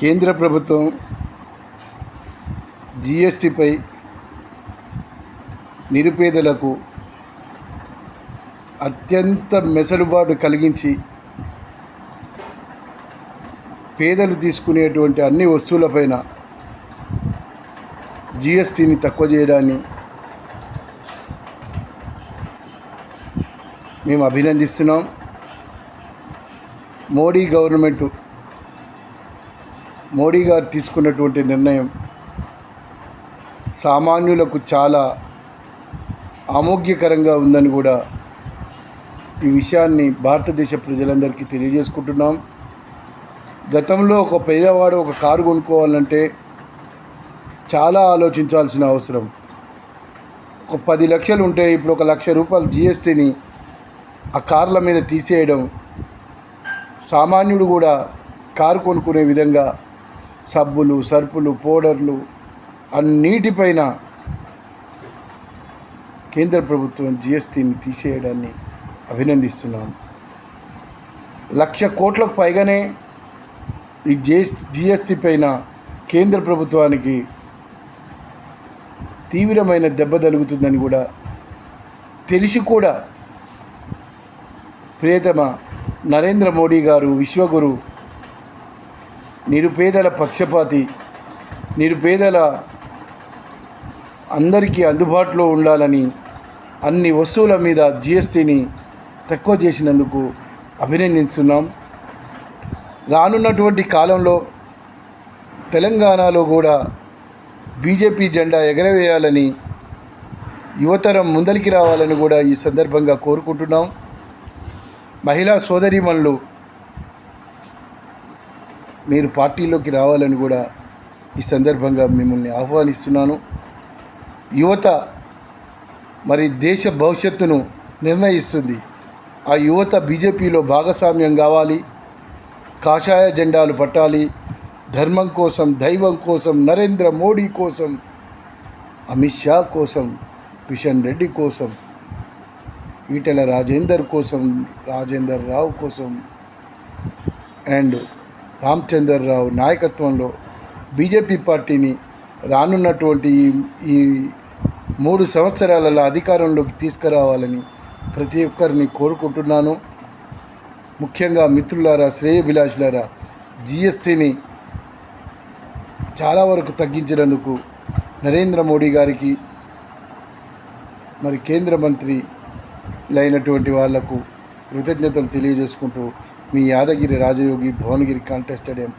కేంద్ర ప్రభుత్వం జిఎస్టిపై నిరుపేదలకు అత్యంత మెసలుబాటు కలిగించి పేదలు తీసుకునేటువంటి అన్ని వస్తువులపైన జిఎస్టీని తక్కువ చేయడాన్ని మేము అభినందిస్తున్నాం. మోడీ గవర్నమెంట్ మోడీ గారు తీసుకున్నటువంటి నిర్ణయం సామాన్యులకు చాలా ఆమోగ్యకరంగా ఉందని కూడా ఈ విషయాన్ని భారతదేశ ప్రజలందరికీ తెలియజేసుకుంటున్నాం. గతంలో ఒక పేదవాడు ఒక కారు కొనుక్కోవాలంటే చాలా ఆలోచించాల్సిన అవసరం. ఒక పది లక్షలు ఉంటే ఇప్పుడు ఒక లక్ష రూపాయలు జిఎస్టీని ఆ కార్ల మీద తీసేయడం సామాన్యుడు కూడా కారు కొనుక్కునే విధంగా సబ్బులు సర్పులు పౌడర్లు అన్నిటిపైన కేంద్ర ప్రభుత్వం జిఎస్టీని తీసేయడాన్ని అభినందిస్తున్నాను లక్ష కోట్లకు పైగానే ఈ జిఎస్ జిఎస్టీ పైన కేంద్ర ప్రభుత్వానికి తీవ్రమైన దెబ్బ తగులుతుందని కూడా తెలిసి కూడా ప్రియతమ నరేంద్ర మోడీ గారు విశ్వగురు నిరుపేదల పక్షపాతి నిరుపేదల అందరికీ అందుబాటులో ఉండాలని అన్ని వస్తువుల మీద జిఎస్టీని తక్కువ చేసినందుకు అభినందిస్తున్నాం. రానున్నటువంటి కాలంలో తెలంగాణలో కూడా బీజేపీ జెండా ఎగరవేయాలని యువతరం ముందరికి రావాలని కూడా ఈ సందర్భంగా కోరుకుంటున్నాం. మహిళా సోదరీమణులు మీరు పార్టీలోకి రావాలని కూడా ఈ సందర్భంగా మిమ్మల్ని ఆహ్వానిస్తున్నాను. యువత మరి దేశ భవిష్యత్తును నిర్ణయిస్తుంది. ఆ యువత బీజేపీలో భాగస్వామ్యం కావాలి. కాషాయ జెండాలు పట్టాలి. ధర్మం కోసం దైవం కోసం నరేంద్ర మోడీ కోసం అమిత్ షా కోసం కిషన్ రెడ్డి కోసం ఈటెల రాజేందర్ కోసం రాజేందర్ రావు కోసం అండ్ రామచంద్రరావు నాయకత్వంలో బీజేపీ పార్టీని రానున్నటువంటి ఈ ఈ మూడు సంవత్సరాలలో అధికారంలోకి తీసుకురావాలని ప్రతి ఒక్కరిని కోరుకుంటున్నాను. ముఖ్యంగా మిత్రులారా శ్రేయభిలాషులారా జిఎస్టీని చాలా వరకు తగ్గించినందుకు నరేంద్ర మోడీ గారికి మరి కేంద్ర మంత్రి అయినటువంటి వాళ్ళకు కృతజ్ఞతలు తెలియజేసుకుంటూ మీ యాదగిరి రాజయోగి భువనగిరి కాంటెస్టెడ్ ఎంపీ